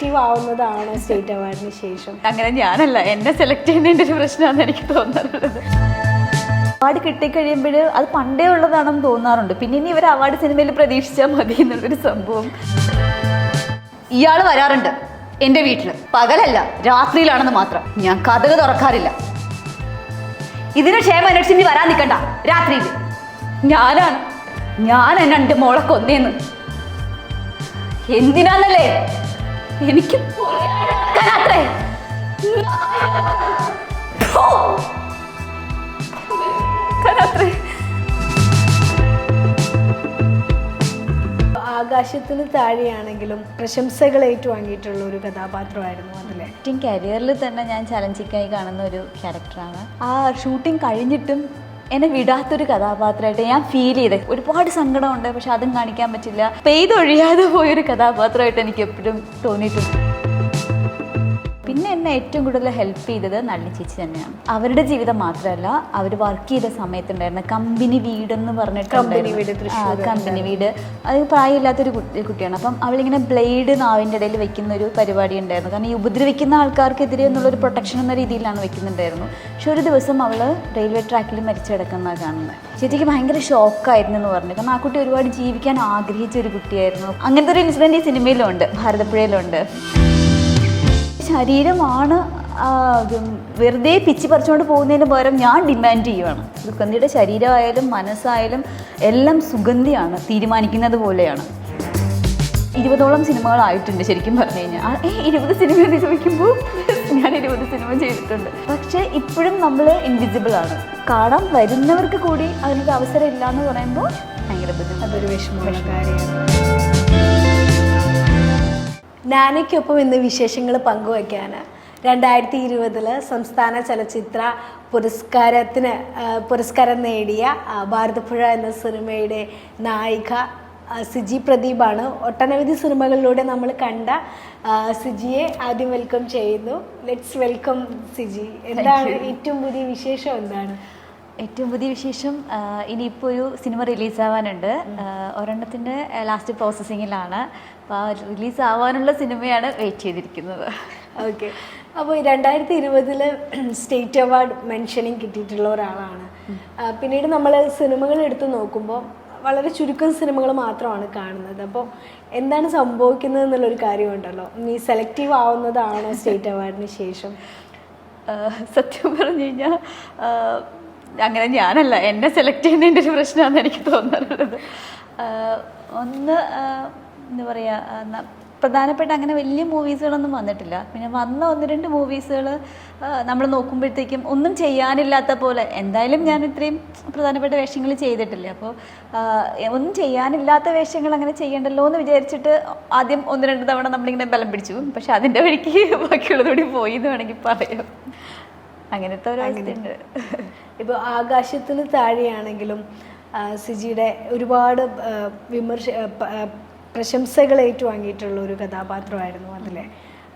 Selective ആവുന്നതാണ് state അവാർഡിന് ശേഷം. അങ്ങനെ ഞാനല്ല എന്നെ സെലക്ട് ചെയ്യുന്നതിന്റെ ഒരു പ്രശ്നമാണെന്ന് എനിക്ക് തോന്നാറുള്ളത്. അവാർഡ് കിട്ടിക്കഴിയുമ്പോൾ അത് പണ്ടേ ഉള്ളതാണെന്ന് തോന്നാറുണ്ട്. പിന്നെ ഇനി ഇവർ അവാർഡ് സിനിമയിൽ പ്രതീക്ഷിച്ചാൽ മതി എന്നുള്ളൊരു സംഭവം. ഇയാൾ വരാറുണ്ട് എന്റെ വീട്ടിൽ പകലല്ല രാത്രിയിലാണെന്ന് മാത്രം. ഞാൻ കഥക തുറക്കാറില്ല. ഇതിന് ക്ഷേമം അന്വേഷിച്ച് ഇനി വരാൻ നിൽക്കണ്ട രാത്രിയിൽ. ഞാനാണ്. ഞാൻ എന്നെ എന്റെ മോളെ കൊന്നേന്ന്. എന്തിനാന്നല്ലേ? എനിക്ക് ആകാശത്തിന് താഴെയാണെങ്കിലും പ്രശംസകൾ ഏറ്റുവാങ്ങിയിട്ടുള്ള ഒരു കഥാപാത്രമായിരുന്നു അതിലെ ഷൂട്ടിംഗ് കരിയറിൽ തന്നെ ഞാൻ ചലഞ്ചിക്കായി കാണുന്ന ഒരു ക്യാരക്ടറാണ് ആ ഷൂട്ടിംഗ് കഴിഞ്ഞിട്ടും എന്നെ വിടാത്തൊരു കഥാപാത്രമായിട്ട് ഞാൻ ഫീൽ ചെയ്തത് ഒരുപാട് സങ്കടമുണ്ട് പക്ഷെ അതും കാണിക്കാൻ പറ്റില്ല. പെയ്തൊഴിയാതെ പോയൊരു കഥാപാത്രമായിട്ട് എനിക്ക് എപ്പോഴും തോന്നിയിട്ടുണ്ട്. പിന്നെ എന്നെ ഏറ്റവും കൂടുതൽ ഹെൽപ്പ് ചെയ്തത് നള്ളി ചേച്ചി തന്നെയാണ്. അവരുടെ ജീവിതം മാത്രമല്ല അവർ വർക്ക് ചെയ്ത സമയത്തുണ്ടായിരുന്ന കമ്പനി വീടെന്ന് പറഞ്ഞിട്ട് കമ്പനി വീട് കമ്പനി വീട്. അത് പ്രായമില്ലാത്തൊരു കുട്ടി- കുട്ടിയാണ്. അപ്പം അവളിങ്ങനെ ബ്ലേഡ് നാവിന്റെ ഇടയിൽ വെക്കുന്ന ഒരു പരിപാടി ഉണ്ടായിരുന്നു. കാരണം ഈ ഉപദ്രവിക്കുന്ന ആൾക്കാർക്കെതിരെ എന്നുള്ളൊരു പ്രൊട്ടക്ഷൻ എന്ന രീതിയിലാണ് വെക്കുന്നുണ്ടായിരുന്നു. പക്ഷെ ഒരു ദിവസം അവൾ റെയിൽവേ ട്രാക്കിൽ മരിച്ചു കിടക്കുന്ന കാണുന്നത് ചേച്ചിക്ക് ഭയങ്കര ഷോക്കായിരുന്നു എന്ന് പറഞ്ഞു. കാരണം ആ കുട്ടി ഒരുപാട് ജീവിക്കാൻ ആഗ്രഹിച്ച ഒരു കുട്ടിയായിരുന്നു. അങ്ങനത്തെ ഒരു ഇൻസിഡന്റ് ഈ സിനിമയിലുണ്ട് ഭാരതപ്പുഴയിലുണ്ട്. ശരീരമാണ് വെറുതെ പിച്ചി പറിച്ചുകൊണ്ട് പോകുന്നതിന് പകരം ഞാൻ ഡിമാൻഡ് ചെയ്യുവാണ്. സുഗന്ധിയുടെ ശരീരമായാലും മനസ്സായാലും എല്ലാം സുഗന്ധിയാണ് തീരുമാനിക്കുന്നത് പോലെയാണ്. ഇരുപതോളം സിനിമകളായിട്ടുണ്ട് ശരിക്കും പറഞ്ഞു കഴിഞ്ഞാൽ. ഏ ഇരുപത് സിനിമ എന്ന് ചോദിക്കുമ്പോൾ ഞാൻ ഇരുപത് സിനിമ ചെയ്തിട്ടുണ്ട്. പക്ഷേ ഇപ്പോഴും നമ്മൾ ഇൻവിസിബിൾ ആണ്. കാണാൻ വരുന്നവർക്ക് കൂടി അതിനൊരു അവസരം ഇല്ല എന്ന് പറയുമ്പോൾ ഭയങ്കര ബുദ്ധിമുട്ട് അതൊരു വിഷമ. കാര്യമാണ്. നാനയ്ക്കൊപ്പം ഇന്ന് വിശേഷങ്ങൾ പങ്കുവയ്ക്കാൻ രണ്ടായിരത്തി ഇരുപതിൽ സംസ്ഥാന ചലച്ചിത്ര പുരസ്കാരത്തിന് പുരസ്കാരം നേടിയ ഭാരതപ്പുഴ എന്ന സിനിമയുടെ നായിക സിജി പ്രദീപാണ്. ഒട്ടനവധി സിനിമകളിലൂടെ നമ്മൾ കണ്ട സിജിയെ ആദ്യം വെൽക്കം ചെയ്യുന്നു. Let's welcome Siji. എന്താണ് ഏറ്റവും പുതിയ വിശേഷം എന്താണ്? ഏറ്റവും പുതിയ വിശേഷം ഇനിയിപ്പോൾ ഒരു സിനിമ റിലീസാവാനുണ്ട്. ഒരെണ്ണത്തിന്റെ ലാസ്റ്റ് പ്രോസസ്സിങ്ങിലാണ്. അപ്പോൾ ആ റിലീസ് ആവാനുള്ള സിനിമയാണ് വെയിറ്റ് ചെയ്തിരിക്കുന്നത്. ഓക്കെ. അപ്പോൾ രണ്ടായിരത്തി ഇരുപതിൽ സ്റ്റേറ്റ് അവാർഡ് മെൻഷനിങ് കിട്ടിയിട്ടുള്ള ഒരാളാണ്. പിന്നീട് നമ്മൾ സിനിമകൾ എടുത്ത് നോക്കുമ്പോൾ വളരെ ചുരുക്കം സിനിമകൾ മാത്രമാണ് കാണുന്നത്. അപ്പോൾ എന്താണ് സംഭവിക്കുന്നത് എന്നുള്ളൊരു കാര്യമുണ്ടല്ലോ. നീ സെലക്റ്റീവ് ആവുന്നതാണോ സ്റ്റേറ്റ് അവാർഡിന് ശേഷം? സത്യം പറഞ്ഞു കഴിഞ്ഞാൽ അങ്ങനെ ഞാനല്ല എന്നെ സെലക്ട് ചെയ്യുന്നതിന്റെ ഒരു പ്രശ്നമാണെന്ന് എനിക്ക് തോന്നാറുള്ളത്. ഒന്ന് എന്താ പറയുക പ്രധാനപ്പെട്ട അങ്ങനെ വലിയ മൂവീസുകളൊന്നും വന്നിട്ടില്ല. പിന്നെ വന്ന ഒന്ന് രണ്ട് മൂവീസുകൾ നമ്മൾ നോക്കുമ്പോഴത്തേക്കും ഒന്നും ചെയ്യാനില്ലാത്ത പോലെ എന്തായാലും ഞാൻ ഇത്രയും പ്രധാനപ്പെട്ട വേഷങ്ങൾ ചെയ്തിട്ടില്ല. അപ്പോൾ ഒന്നും ചെയ്യാനില്ലാത്ത വേഷങ്ങൾ അങ്ങനെ ചെയ്യണ്ടല്ലോ എന്ന് വിചാരിച്ചിട്ട് ആദ്യം ഒന്ന് രണ്ട് തവണ നമ്മളിങ്ങനെ ബലം പിടിച്ചു. പക്ഷെ അതിന്റെ വഴിക്ക് ബാക്കിയുള്ളതുകൂടി പോയി എന്ന് വേണമെങ്കിൽ പറയാം. അങ്ങനത്തെ ഒരു അവസ്ഥയുണ്ട്. ഇപ്പോൾ ആകാശത്തിന് താഴെയാണെങ്കിലും സിജിയുടെ ഒരുപാട് വിമർശ പ്രശംസകൾ ഏറ്റുവാങ്ങിയിട്ടുള്ള ഒരു കഥാപാത്രമായിരുന്നു അതിലെ.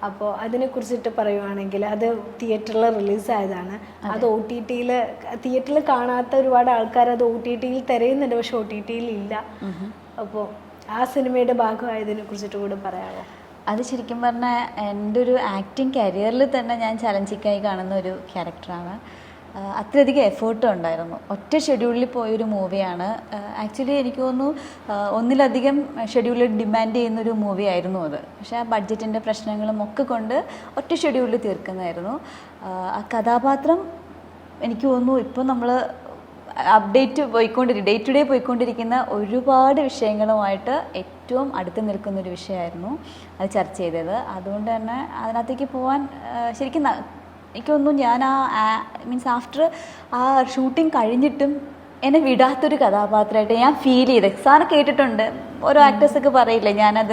അപ്പോൾ അതിനെക്കുറിച്ചിട്ട് പറയുവാണെങ്കിൽ അത് തിയേറ്ററിൽ റിലീസായതാണ്. അത്. ഒ ടി ടിയിൽ തിയേറ്ററിൽ കാണാത്ത ഒരുപാട് ആൾക്കാർ അത് ഒ ടി ടിയിൽ തിരയുന്നുണ്ട് പക്ഷെ ഒ ടി ടിയിൽ ഇല്ല. അപ്പോൾ ആ സിനിമയുടെ ഭാഗമായതിനെ കുറിച്ചിട്ട് കൂടെ പറയാമോ അത് ശരിക്കും പറഞ്ഞാൽ എന്റെ ഒരു ആക്ടിങ് കരിയറിൽ തന്നെ ഞാൻ ചലഞ്ചിക്കായി കാണുന്ന ഒരു ക്യാരക്ടറാണ്. അത്രയധികം എഫേർട്ടും ഉണ്ടായിരുന്നു. ഒറ്റ ഷെഡ്യൂളിൽ പോയൊരു മൂവിയാണ് ആക്ച്വലി എനിക്ക് തോന്നുന്നു ഒന്നിലധികം ഷെഡ്യൂളിൽ ഡിമാൻഡ് ചെയ്യുന്നൊരു മൂവി ആയിരുന്നു അത്. പക്ഷേ ആ ബഡ്ജറ്റിന്റെ പ്രശ്നങ്ങളും ഒക്കെ കൊണ്ട് ഒറ്റ ഷെഡ്യൂളിൽ തീർക്കുന്നതായിരുന്നു. ആ കഥാപാത്രം എനിക്ക് തോന്നുന്നു ഇപ്പോൾ നമ്മൾ അപ്ഡേറ്റ് പോയിക്കൊണ്ടിരിക്കും ഡേ ടു ഡേ പോയിക്കൊണ്ടിരിക്കുന്ന ഒരുപാട് വിഷയങ്ങളുമായിട്ട് ഏറ്റവും അടുത്ത് നിൽക്കുന്ന ഒരു വിഷയമായിരുന്നു അത് ചർച്ച ചെയ്തത്. അതുകൊണ്ട് തന്നെ അതിനകത്തേക്ക് പോകാൻ ശരിക്കും ന- എനിക്ക് തോന്നുന്നു ഞാൻ ആ മീൻസ് ആഫ്റ്റർ ആ ഷൂട്ടിംഗ് കഴിഞ്ഞിട്ടും എന്നെ വിടാത്തൊരു കഥാപാത്രമായിട്ട് ഞാൻ ഫീൽ ചെയ്ത്. സാറ് കേട്ടിട്ടുണ്ട്. ഓരോ ആക്ടേഴ്സ് ഒക്കെ പറയില്ലേ ഞാനത്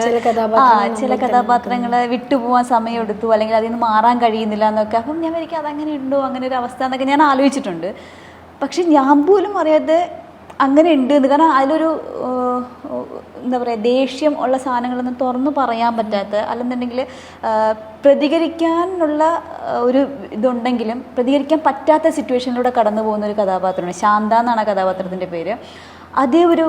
ആ ചില കഥാപാത്രങ്ങളെ വിട്ടുപോകാൻ സമയം എടുത്തു അല്ലെങ്കിൽ അതിൽ നിന്ന് മാറാൻ കഴിയുന്നില്ല എന്നൊക്കെ. അപ്പം ഞാൻ എനിക്ക് അതങ്ങനെ ഉണ്ടോ? അങ്ങനെ ഒരു അവസ്ഥ എന്നൊക്കെ ഞാൻ ആലോചിച്ചിട്ടുണ്ട്. പക്ഷെ ഞാൻ പോലും അറിയാതെ അങ്ങനെ ഉണ്ട് എന്ന് കാരണം അതിലൊരു എന്താ പറയുക ദേഷ്യം ഉള്ള സാധനങ്ങളൊന്നും തുറന്നു പറയാൻ പറ്റാത്ത അല്ലെന്നുണ്ടെങ്കിൽ പ്രതികരിക്കാനുള്ള ഒരു ഇതുണ്ടെങ്കിലും പ്രതികരിക്കാൻ പറ്റാത്ത സിറ്റുവേഷനിലൂടെ കടന്നു പോകുന്ന ഒരു കഥാപാത്രമാണ്. ശാന്ത എന്നാണ് ആ കഥാപാത്രത്തിന്റെ പേര്. അതേ ഒരു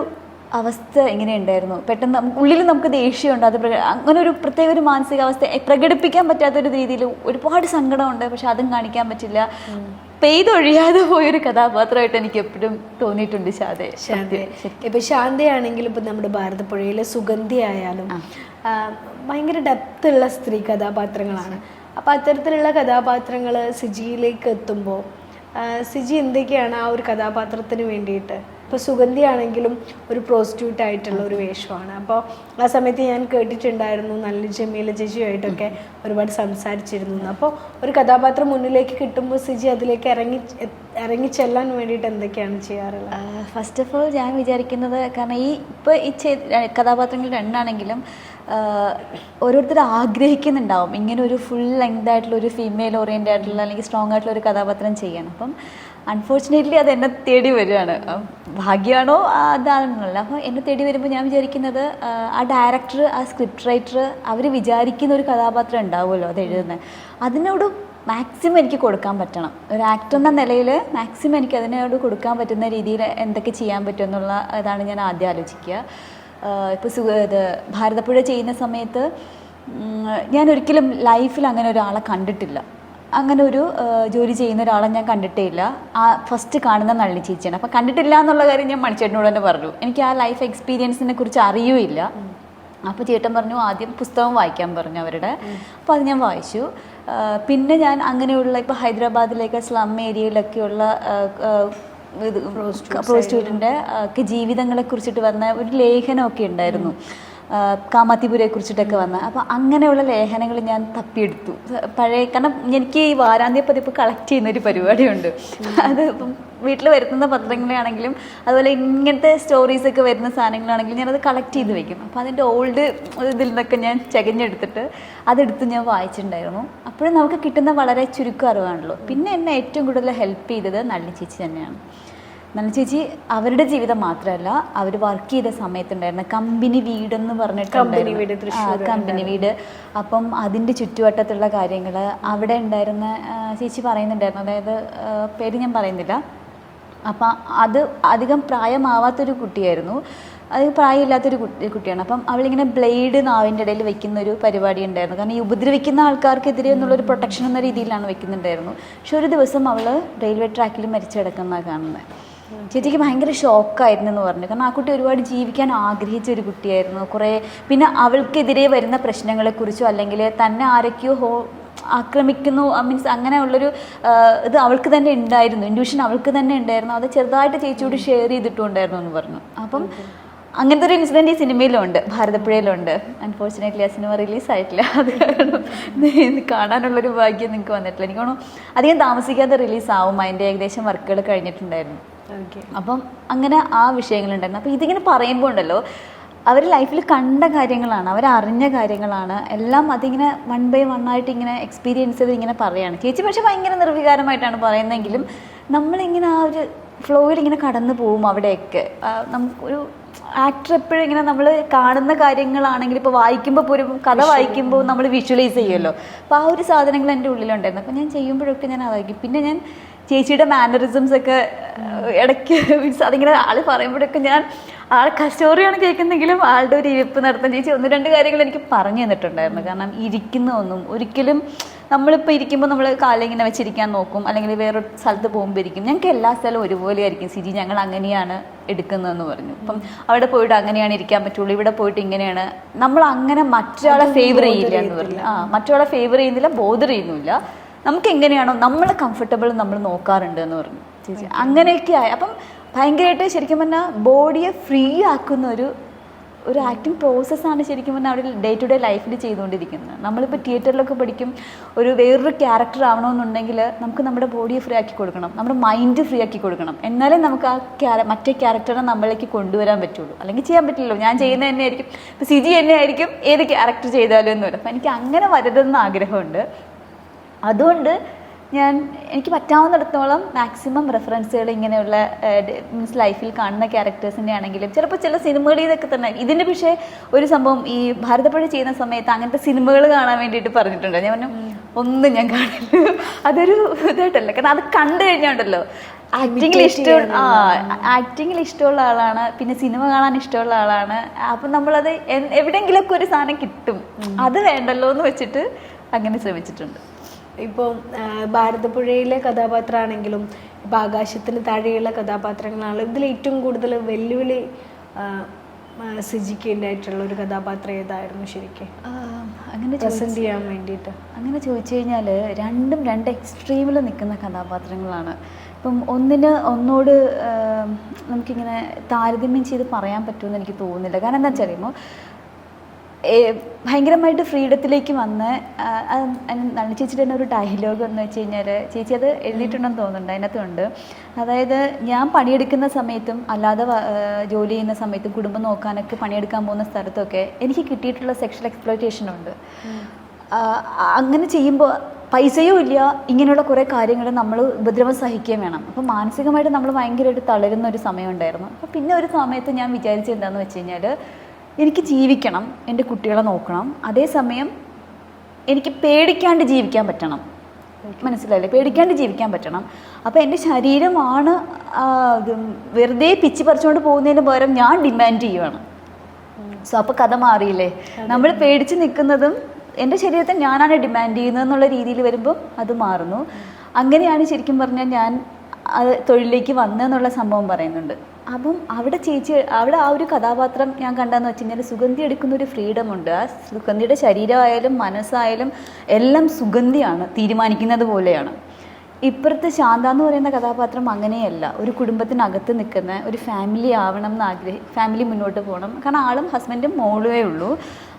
അവസ്ഥ എങ്ങനെയുണ്ടായിരുന്നു പെട്ടെന്ന് ഉള്ളിൽ നമുക്ക് ദേഷ്യമുണ്ട്. അത് അങ്ങനെ ഒരു പ്രത്യേക ഒരു മാനസികാവസ്ഥ പ്രകടിപ്പിക്കാൻ പറ്റാത്തൊരു രീതിയിൽ ഒരുപാട് സങ്കടമുണ്ട്. പക്ഷെ അതും കാണിക്കാൻ പറ്റില്ല. പെയ്തൊഴിയാതെ പോയൊരു കഥാപാത്രമായിട്ട് എനിക്ക് എപ്പോഴും തോന്നിയിട്ടുണ്ട് ശാതെ. ശാന്തി ഇപ്പൊ ശാന്തയാണെങ്കിലും ഇപ്പൊ നമ്മുടെ ഭാരതപ്പുഴയിലെ സുഗന്ധി ആയാലും ഭയങ്കര ഡെപ്ത് ഉള്ള സ്ത്രീ കഥാപാത്രങ്ങളാണ്. അപ്പൊ അത്തരത്തിലുള്ള കഥാപാത്രങ്ങൾ സിജിയിലേക്ക് എത്തുമ്പോൾ സിജി എന്തൊക്കെയാണ് ആ ഒരു കഥാപാത്രത്തിന് വേണ്ടിയിട്ട് ഇപ്പോൾ സുഗന്ധി ആണെങ്കിലും ഒരു പ്രോസ്റ്റിറ്റ്യൂട്ട് ആയിട്ടുള്ള ഒരു വേഷമാണ്. അപ്പോൾ ആ സമയത്ത് ഞാൻ കേട്ടിട്ടുണ്ടായിരുന്നു നല്ല ജമീല ചേച്ചിയുമായിട്ടൊക്കെ ഒരുപാട് സംസാരിച്ചിരുന്നു. അപ്പോൾ ഒരു കഥാപാത്രം മുന്നിലേക്ക് കിട്ടുമ്പോൾ സിജി അതിലേക്ക് ഇറങ്ങി ഇറങ്ങി ചെല്ലാൻ വേണ്ടിയിട്ട് എന്തൊക്കെയാണ് ചെയ്യാറുള്ളത്? ഫസ്റ്റ് ഓഫ് ഓൾ ഞാൻ വിചാരിക്കുന്നത് കാരണം ഈ ഇപ്പോൾ ഈ കഥാപാത്രങ്ങൾ രണ്ടാണെങ്കിലും ഓരോരുത്തർ ആഗ്രഹിക്കുന്നുണ്ടാവും. ഇങ്ങനെ ഒരു ഫുൾ ലെങ്ത് ആയിട്ടുള്ള ഒരു ഫീമെയിൽ ഓറിയന്റ് ആയിട്ടുള്ള അല്ലെങ്കിൽ സ്ട്രോങ് ആയിട്ടുള്ള ഒരു കഥാപാത്രം ചെയ്യണം. അപ്പം അൺഫോർച്ചുനേറ്റ്ലി അത് എന്നെ തേടി വരികയാണ്. ഭാഗ്യമാണോ അതാണെന്നല്ല അപ്പോൾ എന്നെ തേടി വരുമ്പോൾ ഞാൻ വിചാരിക്കുന്നത് ആ, ഡയറക്ടർ ആ സ്ക്രിപ്റ്റ് റൈറ്റർ അവർ വിചാരിക്കുന്ന ഒരു കഥാപാത്രം ഉണ്ടാവുമല്ലോ അത് എഴുതുന്നത് അതിനോട് മാക്സിമം എനിക്ക് കൊടുക്കാൻ പറ്റണം. ഒരു ആക്ടർ എന്ന നിലയിൽ മാക്സിമം എനിക്ക് അതിനോട് കൊടുക്കാൻ പറ്റുന്ന രീതിയിൽ എന്തൊക്കെ ചെയ്യാൻ പറ്റും എന്നുള്ള ഇതാണ് ഞാൻ ആദ്യം ആലോചിക്കുക. ഇപ്പോൾ സുഖ ഇത് ഭാരതപ്പുഴ ചെയ്യുന്ന സമയത്ത് ഞാൻ ഒരിക്കലും ലൈഫിൽ അങ്ങനെ ഒരാളെ കണ്ടിട്ടില്ല. അങ്ങനെ ഒരു ജോലി ചെയ്യുന്ന ഒരാളെ ഞാൻ കണ്ടിട്ടില്ല ആ ഫസ്റ്റ് കാണുന്ന നള്ളി ചേച്ചിയാണ്. അപ്പം കണ്ടിട്ടില്ല എന്നുള്ള കാര്യം ഞാൻ മണിച്ചേട്ടനോട് തന്നെ പറഞ്ഞു. എനിക്ക് ആ ലൈഫ് എക്സ്പീരിയൻസിനെ കുറിച്ച് അറിയുമില്ല. അപ്പോൾ ചേട്ടൻ പറഞ്ഞു ആദ്യം പുസ്തകം വായിക്കാൻ പറഞ്ഞു അവരുടെ. അപ്പോൾ അത് ഞാൻ വായിച്ചു. പിന്നെ ഞാൻ അങ്ങനെയുള്ള ഇപ്പോൾ ഹൈദരാബാദിലേക്ക് സ്ലം ഏരിയയിലൊക്കെയുള്ള പ്രോസ്റ്റിറ്റ്യൂട്ടിന്റെ ഒക്കെ ജീവിതങ്ങളെ കുറിച്ചിട്ട് വന്ന ഒരു ലേഖനമൊക്കെ ഉണ്ടായിരുന്നു. ആ, കാമാത്തിപുരയെ കുറിച്ചിട്ടൊക്കെ വന്ന. അപ്പോൾ അങ്ങനെയുള്ള ലേഖനങ്ങൾ ഞാൻ തപ്പിയെടുത്തു. പഴയ കാരണം എനിക്ക് ഈ വാരാന്ത്യ പതിപ്പ് കളക്ട് ചെയ്യുന്ന ഒരു പരിപാടിയുണ്ട്. അത് ഇപ്പം വീട്ടിൽ വരുത്തുന്ന പത്രങ്ങളാണെങ്കിലും അതുപോലെ ഇങ്ങനത്തെ സ്റ്റോറീസ് ഒക്കെ വരുന്ന സാധനങ്ങളാണെങ്കിലും ഞാനത് കളക്ട് ചെയ്ത് വെക്കും. അപ്പോൾ അതിന്റെ ഓൾഡ് ഇതിൽ നിന്നൊക്കെ ഞാൻ ചകഞ്ഞെടുത്തിട്ട് അതെടുത്ത് ഞാൻ വായിച്ചിട്ടുണ്ടായിരുന്നു. അപ്പോഴും നമുക്ക് കിട്ടുന്ന വളരെ ചുരുക്കം അറിവാണല്ലോ. പിന്നെ എന്നെ ഏറ്റവും കൂടുതൽ ഹെൽപ്പ് ചെയ്തത് നള്ളി ചേച്ചി തന്നെയാണ്. നന്ന ചേച്ചി അവരുടെ ജീവിതം മാത്രമല്ല അവർ വർക്ക് ചെയ്ത സമയത്തുണ്ടായിരുന്ന കമ്പനി വീടെന്ന് പറഞ്ഞിട്ട് കമ്പനി വീട് അപ്പം അതിന്റെ ചുറ്റുവട്ടത്തുള്ള കാര്യങ്ങൾ അവിടെ ഉണ്ടായിരുന്ന ചേച്ചി പറയുന്നുണ്ടായിരുന്നു. അതായത് പേര് ഞാൻ പറയുന്നില്ല. അപ്പം അത് അധികം പ്രായമാവാത്തൊരു കുട്ടിയായിരുന്നു. അത് പ്രായമില്ലാത്തൊരു കുട്ടി കുട്ടിയാണ്. അപ്പം അവളിങ്ങനെ ബ്ലേഡ് നാവിന്റെ ഇടയിൽ വെക്കുന്ന ഒരു പരിപാടി ഉണ്ടായിരുന്നു. കാരണം ഈ ഉപദ്രവിക്കുന്ന ആൾക്കാർക്കെതിരെ എന്നുള്ളൊരു പ്രൊട്ടക്ഷൻ എന്ന രീതിയിലാണ് വെക്കുന്നുണ്ടായിരുന്നു. പക്ഷെ ഒരു ദിവസം അവൾ റെയിൽവേ ട്രാക്കിൽ മരിച്ചു കിടക്കുന്നതാണ് കാണുന്നത്. ചേച്ചിക്ക് ഭയങ്കര ഷോക്കായിരുന്നു എന്ന് പറഞ്ഞു. കാരണം ആ കുട്ടി ഒരുപാട് ജീവിക്കാൻ ആഗ്രഹിച്ച ഒരു കുട്ടിയായിരുന്നു. കുറേ പിന്നെ അവൾക്കെതിരെ വരുന്ന പ്രശ്നങ്ങളെക്കുറിച്ചോ അല്ലെങ്കിൽ തന്നെ ആരൊക്കെയോ ഹോ ആക്രമിക്കുന്നു മീൻസ് അങ്ങനെയുള്ളൊരു ഇത് അവൾക്ക് തന്നെ ഉണ്ടായിരുന്നു. ഇൻഡ്യൂഷൻ അവൾക്ക് തന്നെ ഉണ്ടായിരുന്നു. അത് ചെറുതായിട്ട് ചേച്ചിയോട് ഷെയർ ചെയ്തിട്ടുണ്ടായിരുന്നു എന്ന് പറഞ്ഞു. അപ്പം അങ്ങനത്തെ ഒരു ഇൻസിഡന്റ് ഈ സിനിമയിലുണ്ട്. ഭാരതപ്പുഴയിലുണ്ട്. അൺഫോർച്ചുനേറ്റ്ലി ആ സിനിമ റിലീസായിട്ടില്ല അത് കാരണം കാണാനുള്ളൊരു ഭാഗ്യം നിങ്ങൾക്ക് വന്നിട്ടില്ല. എനിക്ക് അധികം താമസിക്കാതെ റിലീസ് ആവും. അതിന്റെ ഏകദേശം വർക്കുകൾ കഴിഞ്ഞിട്ടുണ്ടായിരുന്നു. അപ്പം അങ്ങനെ ആ വിഷയങ്ങളുണ്ടായിരുന്നു. അപ്പോൾ ഇതിങ്ങനെ പറയുമ്പോൾ ഉണ്ടല്ലോ അവർ ലൈഫിൽ കണ്ട കാര്യങ്ങളാണ് അവർ അറിഞ്ഞ കാര്യങ്ങളാണ്. എല്ലാം അതിങ്ങനെ വൺ ബൈ വൺ ആയിട്ട് ഇങ്ങനെ എക്സ്പീരിയൻസ് ചെയ്ത് ഇങ്ങനെ പറയുകയാണ് ചേച്ചി പക്ഷേ ഭയങ്കര നിർവികാരമായിട്ടാണ് പറയുന്നതെങ്കിലും നമ്മളിങ്ങനെ ആ ഒരു ഫ്ലോയിൽ ഇങ്ങനെ കടന്നു പോകും അവിടെയൊക്കെ. നമുക്കൊരു ആക്ടർ എപ്പോഴും ഇങ്ങനെ നമ്മൾ കാണുന്ന കാര്യങ്ങളാണെങ്കിൽ ഇപ്പോൾ വായിക്കുമ്പോൾ പോലും കഥ വായിക്കുമ്പോൾ നമ്മൾ വിഷ്വലൈസ് ചെയ്യുമല്ലോ. അപ്പോൾ ആ ഒരു സാധനങ്ങൾ എന്റെ ഉള്ളിലുണ്ടായിരുന്നു. അപ്പോൾ ഞാൻ ചെയ്യുമ്പോഴൊക്കെ ഞാൻ അതായിരിക്കും. പിന്നെ ഞാൻ ചേച്ചിയുടെ മാനറിസംസ് ഒക്കെ ഇടയ്ക്ക് മീൻസ് അതിങ്ങനെ ആൾ പറയുമ്പോഴൊക്കെ ഞാൻ ആൾ കസ്റ്റോറിയാണ് കേൾക്കുന്നെങ്കിലും ആളുടെ ഒരു ഇരിപ്പ് നടത്താൻ ചേച്ചി ഒന്ന് രണ്ട് കാര്യങ്ങൾ എനിക്ക് പറഞ്ഞു തന്നിട്ടുണ്ടായിരുന്നു. കാരണം ഇരിക്കുന്ന ഒന്നും ഒരിക്കലും നമ്മളിപ്പോൾ ഇരിക്കുമ്പോൾ നമ്മൾ കാലിങ്ങനെ വെച്ചിരിക്കാൻ നോക്കും. അല്ലെങ്കിൽ വേറൊരു സ്ഥലത്ത് പോകുമ്പോൾ ഇരിക്കും. ഞങ്ങൾക്ക് എല്ലാ സ്ഥലവും ഒരുപോലെ ആയിരിക്കും സിജി ഞങ്ങൾ അങ്ങനെയാണ് എടുക്കുന്നതെന്ന് പറഞ്ഞു. അപ്പം അവിടെ പോയിട്ട് അങ്ങനെയാണ് ഇരിക്കാൻ പറ്റുള്ളൂ. ഇവിടെ പോയിട്ട് ഇങ്ങനെയാണ്. നമ്മൾ അങ്ങനെ മറ്റൊരാളെ ഫേവർ ചെയ്യില്ല എന്ന് പറഞ്ഞു. ആ മറ്റൊരാളെ ഫേവർ ചെയ്യുന്നില്ല ബോധർ ചെയ്യുന്നില്ല. നമുക്ക് എങ്ങനെയാണോ നമ്മൾ കംഫർട്ടബിൾ നമ്മൾ നോക്കാറുണ്ട് എന്ന് പറഞ്ഞു. ചേച്ചി അങ്ങനെയൊക്കെ ആയി. അപ്പം ഭയങ്കരമായിട്ട് ശരിക്കും പറഞ്ഞാൽ ബോഡിയെ ഫ്രീ ആക്കുന്ന ഒരു ഒരു ആക്ടിങ് പ്രോസസ്സാണ് ശരിക്കും പറഞ്ഞാൽ അവിടെ ഡേ ടു ഡേ ലൈഫിൽ ചെയ്തുകൊണ്ടിരിക്കുന്നത്. നമ്മളിപ്പോൾ തിയേറ്ററിലൊക്കെ പഠിക്കും ഒരു വേറൊരു ക്യാരക്ടർ ആവണമെന്നുണ്ടെങ്കിൽ നമുക്ക് നമ്മുടെ ബോഡിയെ ഫ്രീ ആക്കി കൊടുക്കണം നമ്മുടെ മൈൻഡ് ഫ്രീ ആക്കി കൊടുക്കണം. എന്നാലേ നമുക്ക് ആ ക്യാര മറ്റേ ക്യാരക്ടറെ നമ്മളിലേക്ക് കൊണ്ടുവരാൻ പറ്റുള്ളൂ. അല്ലെങ്കിൽ ചെയ്യാൻ പറ്റില്ലല്ലോ. ഞാൻ ചെയ്യുന്നത് തന്നെ ആയിരിക്കും ഇപ്പോൾ സിജി തന്നെ ആയിരിക്കും ഏത് ക്യാരക്ടർ ചെയ്താലും എന്ന് വരും. അപ്പം എനിക്ക് അങ്ങനെ വരരുതെന്ന് ആഗ്രഹമുണ്ട്. അതുകൊണ്ട് ഞാൻ എനിക്ക് പറ്റാവുന്നിടത്തോളം മാക്സിമം റെഫറൻസുകൾ ഇങ്ങനെയുള്ള മീൻസ് ലൈഫിൽ കാണുന്ന ക്യാരക്ടേഴ്സിന്റെ ആണെങ്കിലും ചിലപ്പോൾ ചില സിനിമകളിൽ ഇതൊക്കെ തന്നെ ഇതിന്റെ പക്ഷേ ഒരു സംഭവം ഈ ഭാരതപ്പുഴ ചെയ്യുന്ന സമയത്ത് അങ്ങനത്തെ സിനിമകൾ കാണാൻ വേണ്ടിയിട്ട് പറഞ്ഞിട്ടുണ്ട്. ഞാൻ പറഞ്ഞു ഒന്നും ഞാൻ കാണില്ല. അതൊരു ഇതായിട്ടല്ല. കാരണം അത് കണ്ടു കഴിഞ്ഞാണ്ടല്ലോ. ആക്ടിങ്ങിൽ ഇഷ്ടം ആ ആക്ടിങ്ങിൽ ഇഷ്ടമുള്ള ആളാണ് പിന്നെ സിനിമ കാണാൻ ഇഷ്ടമുള്ള ആളാണ്. അപ്പം നമ്മളത് എവിടെയെങ്കിലുമൊക്കെ ഒരു സാധനം കിട്ടും. അത് വേണ്ടല്ലോ എന്ന് വെച്ചിട്ട് അങ്ങനെ ശ്രമിച്ചിട്ടുണ്ട്. ഇപ്പോൾ ഭാരതപ്പുഴയിലെ കഥാപാത്രമാണെങ്കിലും ഇപ്പം ആകാശത്തിന് താഴെയുള്ള കഥാപാത്രങ്ങളാണ് ഇതിൽ ഏറ്റവും കൂടുതൽ വെല്ലുവിളി ആ, ആ, സിജിക്ക് ഉണ്ടായിട്ടുള്ള ഒരു കഥാപാത്രം ഏതായിരുന്നു ശരിക്കും? അങ്ങനെ പ്രസന്റ് ചെയ്യാൻ വേണ്ടിയിട്ട്. അങ്ങനെ ചോദിച്ചു കഴിഞ്ഞാൽ രണ്ടും രണ്ട് എക്സ്ട്രീമിൽ നിൽക്കുന്ന കഥാപാത്രങ്ങളാണ്. ഇപ്പം ഒന്നിന് ഒന്നോട് നമുക്കിങ്ങനെ താരതമ്യം ചെയ്ത് പറയാൻ പറ്റുമെന്ന് എനിക്ക് തോന്നുന്നില്ല. കാരണം എന്താ ഏ, ഭയങ്കരമായിട്ട് ഫ്രീഡത്തിലേക്ക് വന്ന് നളി ചേച്ചിയുടെ തന്നെ ഒരു ഡയലോഗ് എന്ന് വെച്ച് കഴിഞ്ഞാൽ ചേച്ചി അത് എഴുതിയിട്ടുണ്ടെന്ന് തോന്നുന്നുണ്ട് അതിനകത്തുണ്ട് അതായത് ഞാൻ പണിയെടുക്കുന്ന സമയത്തും അല്ലാതെ ജോലി ചെയ്യുന്ന സമയത്തും കുടുംബം നോക്കാനൊക്കെ പണിയെടുക്കാൻ പോകുന്ന സ്ഥലത്തൊക്കെ എനിക്ക് കിട്ടിയിട്ടുള്ള സെക്ഷൽ എക്സ്പ്ലോയിറ്റേഷൻ ഉണ്ട്. അങ്ങനെ ചെയ്യുമ്പോൾ പൈസയും ഇല്ല ഇങ്ങനെയുള്ള കുറേ കാര്യങ്ങൾ നമ്മൾ ഉപദ്രവം സഹിക്കുകയും വേണം. അപ്പോൾ മാനസികമായിട്ട് നമ്മൾ ഭയങ്കരമായിട്ട് തളരുന്ന ഒരു സമയം ഉണ്ടായിരുന്നു. അപ്പോൾ പിന്നെ ഒരു സമയത്ത് ഞാൻ വിചാരിച്ചത് എന്താണെന്ന് വെച്ച് കഴിഞ്ഞാൽ എനിക്ക് ജീവിക്കണം എന്റെ കുട്ടികളെ നോക്കണം. അതേസമയം എനിക്ക് പേടിക്കാണ്ട് ജീവിക്കാൻ പറ്റണം. മനസ്സിലായില്ലേ? പേടിക്കാണ്ട് ജീവിക്കാൻ പറ്റണം. അപ്പോൾ എന്റെ ശരീരമാണ് വെറുതെ പിച്ച് പറിച്ചുകൊണ്ട് പോകുന്നതിന് പകരം ഞാൻ ഡിമാൻഡ് ചെയ്യുവാണ്. സോ അപ്പോൾ കഥ മാറിയില്ലേ? നമ്മൾ പേടിച്ച് നിൽക്കുന്നതും എന്റെ ശരീരത്തെ ഞാനാണ് ഡിമാൻഡ് ചെയ്യുന്നത് എന്നുള്ള രീതിയിൽ വരുമ്പോൾ അത് മാറുന്നു. അങ്ങനെയാണ് ശരിക്കും പറഞ്ഞാൽ ഞാൻ അത് തൊഴിലിലേക്ക് വന്നതെന്നുള്ള സംഭവം പറയുന്നുണ്ട്. അപ്പം അവിടെ ചേച്ചി അവിടെ ആ ഒരു കഥാപാത്രം ഞാൻ കണ്ടതെന്ന് വെച്ച് കഴിഞ്ഞാൽ സുഗന്ധി എടുക്കുന്ന ഒരു ഫ്രീഡം ഉണ്ട്. ആ സുഗന്ധിയുടെ ശരീരമായാലും മനസ്സായാലും എല്ലാം സുഗന്ധിയാണ് തീരുമാനിക്കുന്നത് പോലെയാണ്. ഇപ്പുറത്ത് ശാന്ത എന്ന് പറയുന്ന കഥാപാത്രം അങ്ങനെയല്ല. ഒരു കുടുംബത്തിനകത്ത് നിൽക്കുന്ന ഒരു ഫാമിലി ആവണം എന്ന് ആഗ്രഹി ഫാമിലി മുന്നോട്ട് പോകണം. കാരണം ആളും ഹസ്ബൻഡും മോളുവേ ഉള്ളൂ.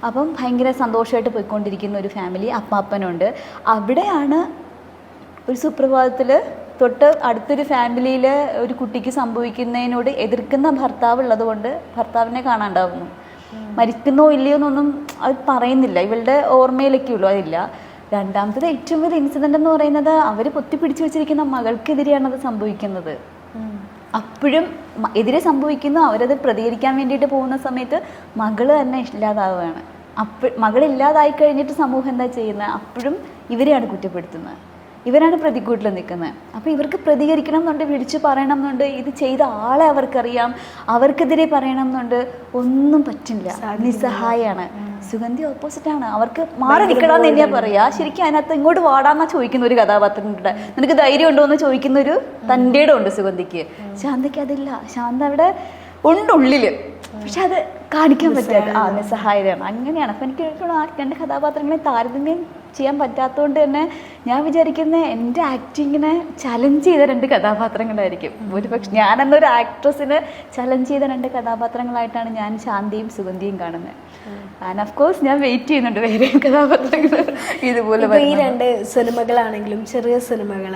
അപ്പം ഭയങ്കര സന്തോഷമായിട്ട് പോയിക്കൊണ്ടിരിക്കുന്ന ഒരു ഫാമിലി അപ്പാപ്പനുണ്ട്. അവിടെയാണ് ഒരു സുപ്രഭാതത്തിൽ തൊട്ട് അടുത്തൊരു ഫാമിലിയിൽ ഒരു കുട്ടിക്ക് സംഭവിക്കുന്നതിനോട് എതിർക്കുന്ന ഭർത്താവ് ഉള്ളതുകൊണ്ട് ഭർത്താവിനെ കാണാണ്ടാവുന്നു. മരിക്കുന്നോ ഇല്ലയോ എന്നൊന്നും അത് പറയുന്നില്ല. ഇവളുടെ ഓർമ്മയിലൊക്കെ ഉള്ളൂ അതില്ല. രണ്ടാമത്തത് ഏറ്റവും വലിയ ഇൻസിഡന്റ് എന്ന് പറയുന്നത് അവർ പൊത്തിപ്പിടിച്ചു വെച്ചിരിക്കുന്ന മകൾക്കെതിരെയാണ് അത് സംഭവിക്കുന്നത്. അപ്പോഴും എതിരെ സംഭവിക്കുന്നു അവരത് പ്രതികരിക്കാൻ വേണ്ടിയിട്ട് പോകുന്ന സമയത്ത് മകൾ തന്നെ ഇല്ലാതാവുകയാണ്. അപ്പോൾ മകളില്ലാതായി കഴിഞ്ഞിട്ട് സമൂഹം എന്താ ചെയ്യുന്നത്? അപ്പോഴും ഇവരെയാണ് കുറ്റപ്പെടുത്തുന്നത്. ഇവരാണ് പ്രതികൂട്ടിൽ നിൽക്കുന്നത്. അപ്പോൾ ഇവർക്ക് പ്രതികരിക്കണം എന്നുണ്ട് വിളിച്ചു പറയണം എന്നുണ്ട് ഇത് ചെയ്ത ആളെ അവർക്കറിയാം അവർക്കെതിരെ പറയണം എന്നുണ്ട് ഒന്നും പറ്റില്ല. നിസ്സഹായാണ്. സുഗന്ധി ഓപ്പോസിറ്റ് ആണ്. അവർക്ക് മാറി നിൽക്കണം എന്ന് തന്നെയാ പറയാ. ശരിക്കും അതിനകത്ത് ഇങ്ങോട്ട് വാടാന്നാ ചോദിക്കുന്ന ഒരു കഥാപാത്രമുണ്ട്. നിനക്ക് ധൈര്യം ഉണ്ടോ എന്ന് ചോദിക്കുന്ന ഒരു തന്റെ ഉണ്ട് സുഗന്ധിക്ക് ശാന്തയ്ക്ക് അതില്ല. ശാന്ത അവിടെ ഉണ്ട് ഉള്ളിൽ. പക്ഷെ അത് കാണിക്കാൻ പറ്റില്ല. ആ നിസ്സഹായതയാണ് അങ്ങനെയാണ്. അപ്പം എനിക്ക് ആ രണ്ട് കഥാപാത്രങ്ങളെ താരതമ്യം ചെയ്യാൻ പറ്റാത്തതുകൊണ്ട് തന്നെ ഞാൻ വിചാരിക്കുന്ന എന്റെ ആക്ടിങ്ങിനെ ചലഞ്ച് ചെയ്ത രണ്ട് കഥാപാത്രങ്ങളായിരിക്കും. ഒരു പക്ഷെ ഞാൻ എന്നൊരു ആക്ട്രസിനെ ചലഞ്ച് ചെയ്ത രണ്ട് കഥാപാത്രങ്ങളായിട്ടാണ് ഞാൻ ശാന്തിയും സുഗന്ധിയും കാണുന്നത് ആൻഡ് ഓഫ് കോഴ്സ് ഞാൻ വെയിറ്റ് ചെയ്യുന്നുണ്ട് വേറെ കഥാപാത്രങ്ങൾ ഇതുപോലെ ഈ രണ്ട് സിനിമകളാണെങ്കിലും ചെറിയ സിനിമകൾ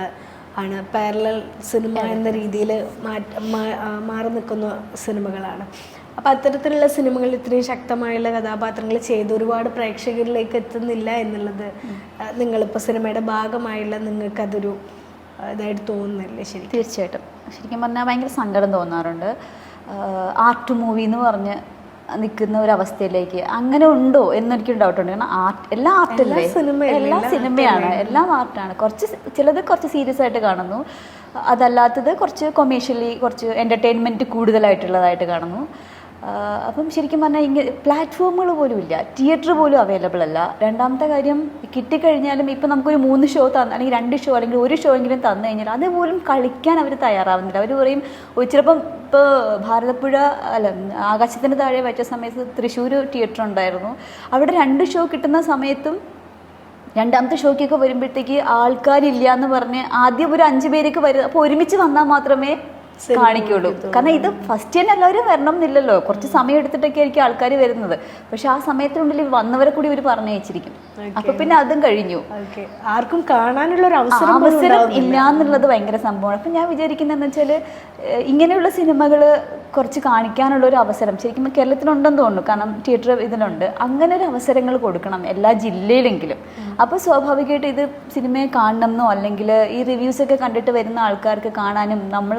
ആണ്. പാരലൽ സിനിമ എന്ന രീതിയിൽ മാറി നിൽക്കുന്ന സിനിമകളാണ്. അപ്പം അത്തരത്തിലുള്ള സിനിമകൾ ഇത്രയും ശക്തമായുള്ള കഥാപാത്രങ്ങൾ ചെയ്ത് ഒരുപാട് പ്രേക്ഷകരിലേക്ക് എത്തുന്നില്ല എന്നുള്ളത് നിങ്ങളിപ്പോൾ സിനിമയുടെ ഭാഗമായുള്ള നിങ്ങൾക്കതൊരു ഇതായിട്ട് തോന്നുന്നില്ലേ ശരി തീർച്ചയായിട്ടും. ശരിക്കും പറഞ്ഞാൽ ഭയങ്കര സങ്കടം തോന്നാറുണ്ട്. ആർട്ട് മൂവി എന്ന് പറഞ്ഞ് നിൽക്കുന്ന ഒരു അവസ്ഥയിലേക്ക്. അങ്ങനെ ഉണ്ടോ എന്നെനിക്ക് ഡൗട്ട് ഉണ്ട്. കാരണം ആർട്ട് എല്ലാ ആർട്ടല്ലേ സിനിമ എല്ലാ സിനിമയാണ്. എല്ലാം ആർട്ടാണ്. കുറച്ച് ചിലത് കുറച്ച് സീരിയസ് ആയിട്ട് കാണുന്നു. അതല്ലാത്തത് കുറച്ച് കൊമേഴ്ഷ്യലി കുറച്ച് എന്റർടൈൻമെന്റ് കൂടുതലായിട്ടുള്ളതായിട്ട് കാണുന്നു. അപ്പം ശരിക്കും പറഞ്ഞാൽ ഇങ്ങനെ പ്ലാറ്റ്ഫോമുകൾ പോലും ഇല്ല. തിയേറ്റർ പോലും അവൈലബിൾ അല്ല. രണ്ടാമത്തെ കാര്യം കിട്ടിക്കഴിഞ്ഞാലും ഇപ്പം നമുക്കൊരു മൂന്ന് ഷോ തന്ന അല്ലെങ്കിൽ രണ്ട് ഷോ അല്ലെങ്കിൽ ഒരു ഷോ എങ്കിലും തന്നു കഴിഞ്ഞാൽ അതുപോലും കളിക്കാൻ അവർ തയ്യാറാവുന്നില്ല. അവർ പറയും ഒച്ചിരപ്പം ഇപ്പോൾ ഭാരതപ്പുഴ അല്ല ആകാശത്തിന് താഴെ വെച്ച സമയത്ത് തൃശ്ശൂർ തിയേറ്റർ ഉണ്ടായിരുന്നു. അവിടെ രണ്ട് ഷോ കിട്ടുന്ന സമയത്തും രണ്ടാമത്തെ ഷോക്കൊക്കെ വരുമ്പോഴത്തേക്ക് ആൾക്കാരില്ല എന്ന് പറഞ്ഞ് ആദ്യം ഒരു അഞ്ച് പേരൊക്കെ വരും അപ്പോൾ ഒരുമിച്ച് വന്നാൽ മാത്രമേ കാണിക്കുള്ളൂ. കാരണം ഇത് ഫസ്റ്റ് തന്നെ എല്ലാവരും വരണം എന്നില്ലല്ലോ. കുറച്ച് സമയം എടുത്തിട്ടൊക്കെ ആയിരിക്കും ആൾക്കാർ വരുന്നത്. പക്ഷെ ആ സമയത്തിനുള്ളിൽ വന്നവരെ കൂടി ഇവർ പറഞ്ഞു വെച്ചിരിക്കും അപ്പൊ പിന്നെ അതും കഴിഞ്ഞു. ആർക്കും കാണാനുള്ള ഒരു അവസരം. ഇല്ല എന്നുള്ളത് ഭയങ്കര സംഭവമാണ്. അപ്പൊ ഞാൻ വിചാരിക്കുന്നതെന്ന് വെച്ചാൽ ഇങ്ങനെയുള്ള സിനിമകൾ കുറച്ച് കാണിക്കാനുള്ള ഒരു അവസരം ശരിക്കും കേരളത്തിലുണ്ടെന്ന് തോന്നുന്നു. കാരണം തിയേറ്റർ ഇതിലുണ്ട്. അങ്ങനെ ഒരു അവസരങ്ങൾ കൊടുക്കണം എല്ലാ ജില്ലയിലെങ്കിലും. അപ്പോൾ സ്വാഭാവികമായിട്ട് ഇത് സിനിമയെ കാണണം എന്നോ അല്ലെങ്കിൽ ഈ റിവ്യൂസ് ഒക്കെ കണ്ടിട്ട് വരുന്ന ആൾക്കാർക്ക് കാണാനും നമ്മൾ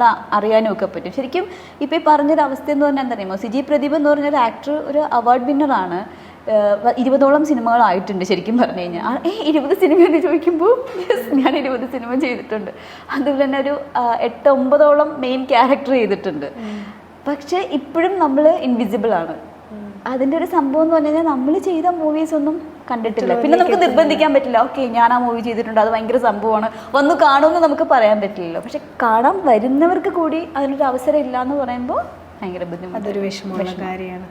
അറിയാനും ഒക്കെ പറ്റും. ശരിക്കും ഇപ്പോൾ ഈ പറഞ്ഞൊരു അവസ്ഥ എന്ന് പറഞ്ഞാൽ എന്തറിയുമോ സിജി പ്രദീപ് എന്ന് പറഞ്ഞൊരു ആക്ടർ ഒരു അവാർഡ് വിന്നറാണ് ഇരുപതോളം സിനിമകളായിട്ടുണ്ട് ശരിക്കും പറഞ്ഞു കഴിഞ്ഞാൽ. ഏ ഇരുപത് സിനിമ എന്ന് ചോദിക്കുമ്പോൾ യെസ് ഞാൻ ഇരുപത് സിനിമ ചെയ്തിട്ടുണ്ട്. അതുപോലെ തന്നെ ഒരു എട്ട് ഒമ്പതോളം മെയിൻ ക്യാരക്ടർ ചെയ്തിട്ടുണ്ട്. പക്ഷേ ഇപ്പോഴും നമ്മൾ ഇൻവിസിബിൾ ആണ്. അതിന്റെ ഒരു സംഭവം എന്ന് പറഞ്ഞു കഴിഞ്ഞാൽ നമ്മൾ ചെയ്ത മൂവീസ് ഒന്നും കണ്ടിട്ടില്ല. പിന്നെ നമുക്ക് നിർബന്ധിക്കാൻ പറ്റില്ല. ഓക്കെ ഞാൻ ആ മൂവി ചെയ്തിട്ടുണ്ട്. അത് ഭയങ്കര സംഭവമാണ്. വന്നു കാണുമെന്ന് നമുക്ക് പറയാൻ പറ്റില്ലല്ലോ. പക്ഷെ കാണാൻ വരുന്നവർക്ക് കൂടി അതിനൊരു അവസരം ഇല്ല എന്ന് പറയുമ്പോൾ ഭയങ്കര അതൊരു വിഷമമുള്ള കാര്യമാണ്.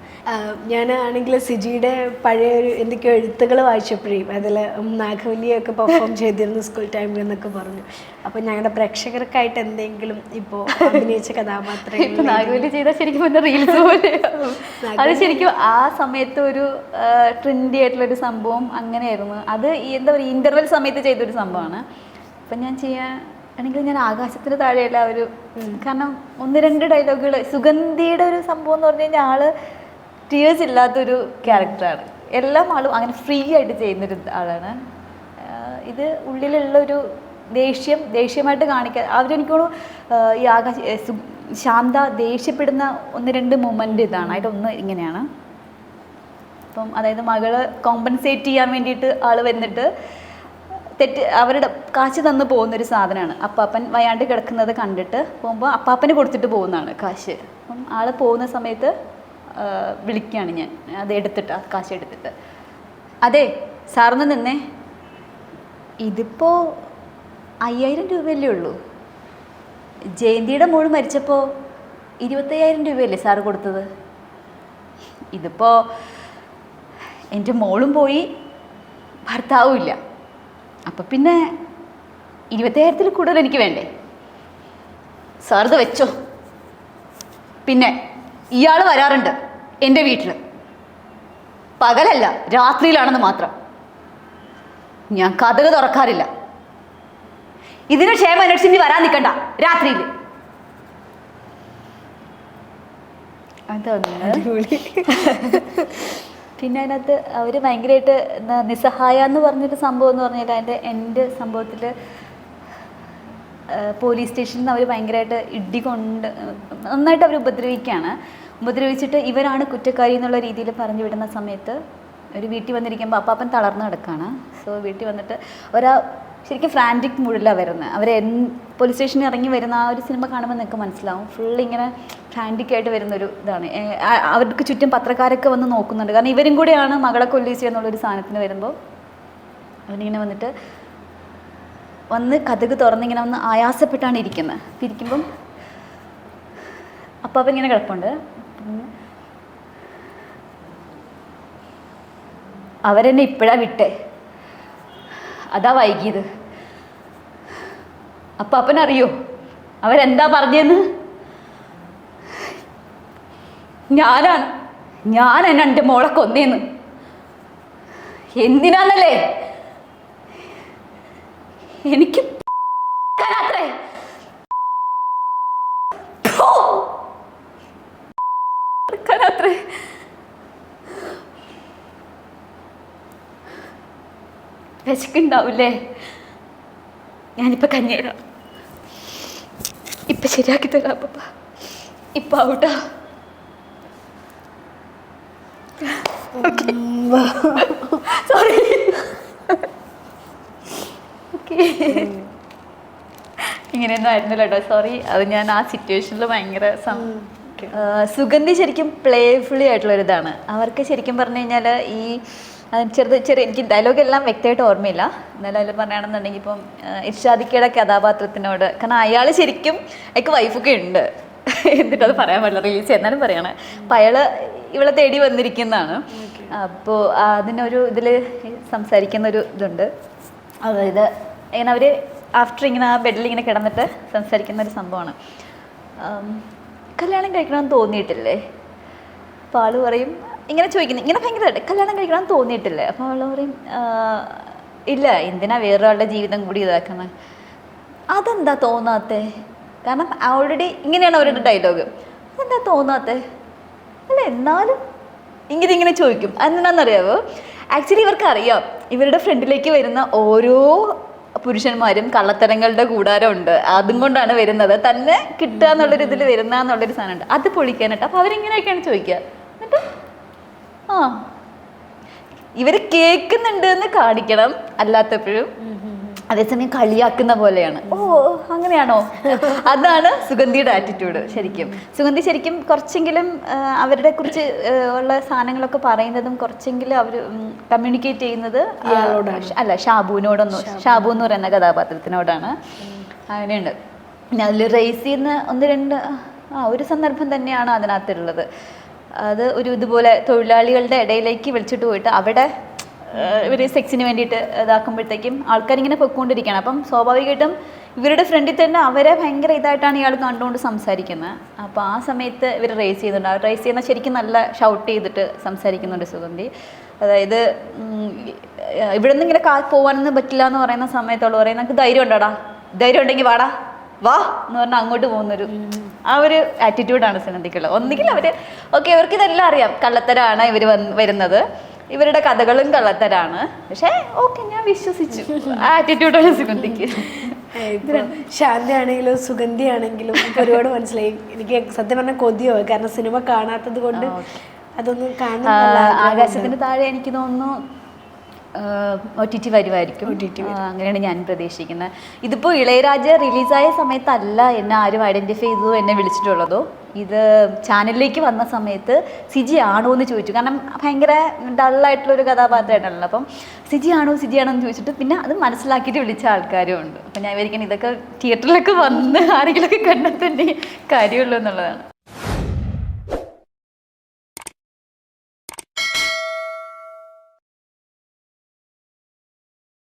ഞാൻ ആണെങ്കിൽ സിജിയുടെ പഴയ ഒരു എന്തൊക്കെയോ എഴുത്തുകൾ വായിച്ചപ്പോഴേയും അതിൽ നാഗവല്ലിയൊക്കെ പെർഫോം ചെയ്തിരുന്നു സ്കൂൾ ടൈമിൽ എന്നൊക്കെ പറഞ്ഞു. അപ്പോൾ ഞങ്ങളുടെ പ്രേക്ഷകർക്കായിട്ട് എന്തെങ്കിലും ഇപ്പോൾ അഭിനയിച്ച കഥാപാത്രങ്ങൾ നാഗവല്ലി ചെയ്താൽ ശരിക്കും പറഞ്ഞ റീൽസ് പോലെ അത് ശരിക്കും ആ സമയത്ത് ഒരു ട്രെൻഡി ആയിട്ടുള്ള ഒരു സംഭവം അങ്ങനെയായിരുന്നു. അത് എന്താ പറയുക ഇന്റർവെൽ സമയത്ത് ചെയ്തൊരു സംഭവമാണ്. അപ്പം ഞാൻ ചെയ്യാൻ ആണെങ്കിൽ ഞാൻ ആകാശത്തിന് താഴെയല്ല ഒരു കാരണം ഒന്ന് രണ്ട് ഡയലോഗുകൾ സുഗന്ധിയുടെ ഒരു സംഭവം എന്ന് പറഞ്ഞു കഴിഞ്ഞാൽ ആൾ ടീയേഴ്സ് ഇല്ലാത്തൊരു ക്യാരക്ടറാണ് എല്ലാം ആളും അങ്ങനെ ഫ്രീ ആയിട്ട് ചെയ്യുന്നൊരു ആളാണ്. ഇത് ഉള്ളിലുള്ള ഒരു ദേഷ്യം ദേഷ്യമായിട്ട് കാണിക്കുക അവരെനിക്ക് തോന്നുന്നു ഈ ആകാശ ശാന്ത ദേഷ്യപ്പെടുന്ന ഒന്ന് രണ്ട് മൊമെന്റ് ഇതാണ്. അതിന്റെ ഒന്ന് ഇങ്ങനെയാണ്. അപ്പം അതായത് മകൾ കോമ്പൻസേറ്റ് ചെയ്യാൻ വേണ്ടിയിട്ട് ആൾ വന്നിട്ട് തെറ്റ് അവരുടെ കാശ് തന്നു പോകുന്നൊരു സാധനമാണ്. അപ്പാപ്പൻ വയാണ്ട് കിടക്കുന്നത് കണ്ടിട്ട് പോകുമ്പോൾ അപ്പാപ്പന് കൊടുത്തിട്ട് പോകുന്നതാണ് കാശ്. അപ്പം ആൾ പോകുന്ന സമയത്ത് വിളിക്കുകയാണ് ഞാൻ. അത് എടുത്തിട്ട് ആ കാശ് എടുത്തിട്ട്. അതെ സാറിന് നിന്നേ. ഇതിപ്പോൾ അയ്യായിരം രൂപയല്ലേ ഉള്ളൂ? ജയന്തിയുടെ മോൾ മരിച്ചപ്പോൾ ഇരുപത്തയ്യായിരം രൂപയല്ലേ സാറ് കൊടുത്തത്? ഇതിപ്പോൾ എന്റെ മോളും പോയി ഭർത്താവും ഇല്ല അപ്പം പിന്നെ ഇരുപത്തയ്യായിരത്തിൽ കൂടുതൽ എനിക്ക് വേണ്ടേ? സാർത് വെച്ചോ. പിന്നെ ഇയാൾ വരാറുണ്ട് എന്റെ വീട്ടിൽ പകലല്ല രാത്രിയിലാണെന്ന് മാത്രം. ഞാൻ കഥകൾ തുറക്കാറില്ല. ഇതിന് ക്ഷേമ അന്വേഷിച്ച് വരാൻ നിൽക്കണ്ട രാത്രിയിൽ അതൊന്ന് പിന്നെ അതിനകത്ത് അവർ ഭയങ്കരമായിട്ട് എന്താ നിസ്സഹായ എന്ന് പറഞ്ഞൊരു സംഭവം എന്ന് പറഞ്ഞാൽ അതിന്റെ എന്റെ സംഭവത്തിൽ പോലീസ് സ്റ്റേഷനിൽ നിന്ന് അവർ ഭയങ്കരമായിട്ട് ഇടി കൊണ്ട് നന്നായിട്ട് അവർ ഉപദ്രവിക്കുകയാണ് ഉപദ്രവിച്ചിട്ട് ഇവരാണ് കുറ്റക്കാരി എന്നുള്ള രീതിയിൽ പറഞ്ഞു വിടുന്ന സമയത്ത് ഒരു വീട്ടിൽ വന്നിരിക്കുമ്പോൾ അപ്പാപ്പൻ തളർന്നു കിടക്കുകയാണ് സോ വീട്ടിൽ വന്നിട്ട് ഒരാ ശരിക്കും ഫ്രാന്റിക് മുഴിലാണ് വരുന്നത് അവർ പോലീസ് സ്റ്റേഷനിൽ ഇറങ്ങി വരുന്ന ആ ഒരു സിനിമ കാണുമ്പോൾ നിങ്ങൾക്ക് മനസ്സിലാവും. ഫുൾ ഇങ്ങനെ ഫ്രാന്റിക് ആയിട്ട് വരുന്നൊരു ഇതാണ്. അവർക്ക് ചുറ്റും പത്രക്കാരൊക്കെ വന്ന് നോക്കുന്നുണ്ട്. കാരണം ഇവരും കൂടെയാണ് മകളെ കൊല്ലീസ് എന്നുള്ളൊരു സാധനത്തിന് വരുമ്പോൾ അവനിങ്ങനെ വന്നിട്ട് വന്ന് കഥക് തുറന്നിങ്ങനെ വന്ന് ആയാസപ്പെട്ടാണ് ഇരിക്കുന്നത് അപ്പം ഇരിക്കുമ്പം അപ്പം അവൻ ഇങ്ങനെ കിടപ്പുണ്ട് അവരെന്നെ ഇപ്പോഴാണ് വിട്ടേ. അതാ വൈകിയത്. അപ്പം അപ്പനറിയോ? അവരെന്താ പറഞ്ഞതെന്ന് ഞാനാണ് ഞാൻ എന്നെ എന്റെ മോളെ കൊന്നേന്ന്. എന്തിനാന്നല്ലേ? എനിക്ക് അത്രേ ത്രേ വിശക്കുണ്ടാവില്ലേ ഞാനിപ്പോൾ കഞ്ഞി തരാം ഇപ്പൊ ശരിയാക്കി തരാം പപ്പ ഇപ്പൊ ആവട്ടോ. സോറി ഇങ്ങനെയൊന്നും ആയിരുന്നില്ല കേട്ടോ സോറി. അത് ഞാൻ ആ സിറ്റുവേഷനിൽ ഭയങ്കര സുഗന്ധി ശരിക്കും പ്ലേഫുള്ളി ആയിട്ടുള്ള ഒരു ഇതാണ് അവർക്ക് ശരിക്കും പറഞ്ഞു കഴിഞ്ഞാൽ ഈ ചെറുത് ചെറിയ എനിക്ക് ഡയലോഗ് എല്ലാം വ്യക്തമായിട്ട് ഓർമ്മയില്ല. എന്നാലും അതിൽ പറയുകയാണെന്നുണ്ടെങ്കിൽ ഇപ്പം ഇർഷാദിക്കയുടെ കഥാപാത്രത്തിനോട് കാരണം അയാൾ ശരിക്കും അയാൾക്ക് വൈഫൊക്കെ ഉണ്ട്. എന്നിട്ട് അത് പറയാൻ പറ്റില്ല റിലീസ് എന്നാലും പറയണേ. അപ്പം അയാൾ ഇവളെ തേടി വന്നിരിക്കുന്നതാണ്. അപ്പോൾ അതിനൊരു ഇതിൽ സംസാരിക്കുന്ന ഒരു ഇതുണ്ട്. അതായത് ഇങ്ങനെ അവർ ആഫ്റ്റർ ഇങ്ങനെ ആ ബെഡിൽ ഇങ്ങനെ കിടന്നിട്ട് സംസാരിക്കുന്ന ഒരു സംഭവമാണ് കല്യാണം കഴിക്കണമെന്ന് തോന്നിയിട്ടില്ലേ? അപ്പോൾ ആൾ പറയും ഇങ്ങനെ ചോദിക്കുന്നു. ഇങ്ങനെ ഭയങ്കര കല്യാണം കഴിക്കണം തോന്നിയിട്ടില്ല? അപ്പോൾ അവൾ പറയും ഇല്ല എന്തിനാ വേറൊരാളുടെ ജീവിതം കൂടി ഇതാക്കുന്നത് അതെന്താ തോന്നാത്തേ? കാരണം ഓൾറെഡി ഇങ്ങനെയാണ് അവരുടെ ഡയലോഗ് അതെന്താ തോന്നാത്തേ? അല്ല എന്നാലും ഇങ്ങനെ ഇങ്ങനെ ചോദിക്കും. അതെന്താണെന്നറിയാവോ? ആക്ച്വലി ഇവർക്ക് അറിയാം ഇവരുടെ ഫ്രണ്ടിലേക്ക് വരുന്ന ഓരോ പുരുഷന്മാരും കള്ളത്തരങ്ങളുടെ കൂടാരമുണ്ട്. അതും കൊണ്ടാണ് വരുന്നത്. തന്നെ കിട്ടുക എന്നുള്ളൊരു ഇതിൽ വരുന്ന എന്നുള്ളൊരു സാധനമുണ്ട്. അത് പൊളിക്കാനായിട്ട്. അപ്പോൾ അവരിങ്ങനെയൊക്കെയാണ് ചോദിക്കുക. എന്നിട്ട് ആ. ഇവർ കേൾക്കുന്നുണ്ട് എന്ന് കാണിക്കണം അല്ലാത്തപ്പോഴും. അതേസമയം കളിയാക്കുന്ന പോലെയാണ്. ഓ അങ്ങനെയാണോ? അതാണ് സുഗന്ധിയുടെ ആറ്റിറ്റ്യൂഡ് ശരിക്കും. സുഗന്ധി ശരിക്കും കുറച്ചെങ്കിലും അവരുടെ കുറിച്ച് ഉള്ള സാധനങ്ങളൊക്കെ പറയുന്നതും കുറച്ചെങ്കിലും അവർ കമ്മ്യൂണിക്കേറ്റ് ചെയ്യുന്നത് അല്ല ഷാബുവിനോടൊന്നും ഷാബു. എന്ന് പറയുന്ന കഥാപാത്രത്തിനോടാണ് അങ്ങനെയുണ്ട്. പിന്നെ അതിൽ റേസിന്ന് ഒന്ന് രണ്ട് ആ ഒരു സന്ദർഭം തന്നെയാണ് അതിനകത്തുള്ളത്. അത് ഒരു ഇതുപോലെ തൊഴിലാളികളുടെ ഇടയിലേക്ക് വിളിച്ചിട്ട് പോയിട്ട് അവിടെ ഇവർ സെക്സിന് വേണ്ടിയിട്ട് ഇതാക്കുമ്പോഴത്തേക്കും ആൾക്കാരിങ്ങനെ പൊയ്ക്കൊണ്ടിരിക്കുകയാണ്. അപ്പം സ്വാഭാവികമായിട്ടും ഇവരുടെ ഫ്രണ്ടിൽ തന്നെ അവരെ ഭയങ്കര ഇതായിട്ടാണ് ഇയാൾ കണ്ടുകൊണ്ട് സംസാരിക്കുന്നത്. അപ്പോൾ ആ സമയത്ത് ഇവർ റേസ് ചെയ്യുന്നുണ്ട്. അവർ റേസ് ചെയ്യുന്ന ശരിക്കും നല്ല ഷൗട്ട് ചെയ്തിട്ട് സംസാരിക്കുന്നുണ്ട് സുഗന്ധി. അതായത് ഇവിടെ നിന്ന് ഇങ്ങനെ കാ പോകാനൊന്നും പറ്റില്ല എന്ന് പറയുന്ന സമയത്തുള്ള പറയുന്നത് നമുക്ക് ധൈര്യം ഉണ്ടോടാ ധൈര്യം ഉണ്ടെങ്കിൽ വാടാ. വാ എന്ന് പറഞ്ഞാൽ അങ്ങോട്ട് പോകുന്നൊരു ആ ഒരു ആറ്റിറ്റ്യൂഡാണ് സുഗന്ധിക്കുള്ളത് ഒന്നുകിൽ അവർ ഓക്കെ ഇവർക്ക് ഇതെല്ലാം അറിയാം. കള്ളത്തരാണ് ഇവർ വന്ന് വരുന്നത്. ഇവരുടെ കഥകളും കള്ളത്തരാണ്. പക്ഷേ ഓക്കെ ഞാൻ വിശ്വസിച്ചു. ആ ആറ്റിറ്റ്യൂഡാണ് സുഗന്ധിക്ക് ഇപ്പം ശാന്തി ആണെങ്കിലും സുഗന്ധി ആണെങ്കിലും ഒരുപാട് മനസ്സിലായി. എനിക്ക് സത്യം പറഞ്ഞാൽ കൊതിയോ. കാരണം സിനിമ കാണാത്തത് കൊണ്ട് അതൊന്നും കാണാൻ കാണുന്നില്ല ആകാശത്തിന് താഴെ എനിക്ക് തോന്നുന്നു ഒ ടി ടി വരുമായിരിക്കും. അങ്ങനെയാണ് ഞാൻ പ്രതീക്ഷിക്കുന്നത്. ഇതിപ്പോൾ ഇളയരാജ റിലീസായ സമയത്തല്ല എന്നെ ആരും ഐഡന്റിഫൈ ചെയ്തു എന്നെ വിളിച്ചിട്ടുള്ളതോ. ഇത് ചാനലിലേക്ക് വന്ന സമയത്ത് സിജി ആണോ എന്ന് ചോദിച്ചു. കാരണം ഭയങ്കര ഡള്ളായിട്ടുള്ളൊരു കഥാപാത്രമായിട്ടാണല്ലോ അപ്പം സിജി ആണോ സിജി ആണോ എന്ന് ചോദിച്ചിട്ട് പിന്നെ അത് മനസ്സിലാക്കിയിട്ട് വിളിച്ച ആൾക്കാരും ഉണ്ട്. അപ്പം ഞാൻ വിചാരിക്കുന്നത് ഇതൊക്കെ തിയേറ്ററിലൊക്കെ വന്ന് ആരെങ്കിലുമൊക്കെ കണ്ടാൽ തന്നെ കാര്യമുള്ളൂ എന്നുള്ളതാണ്.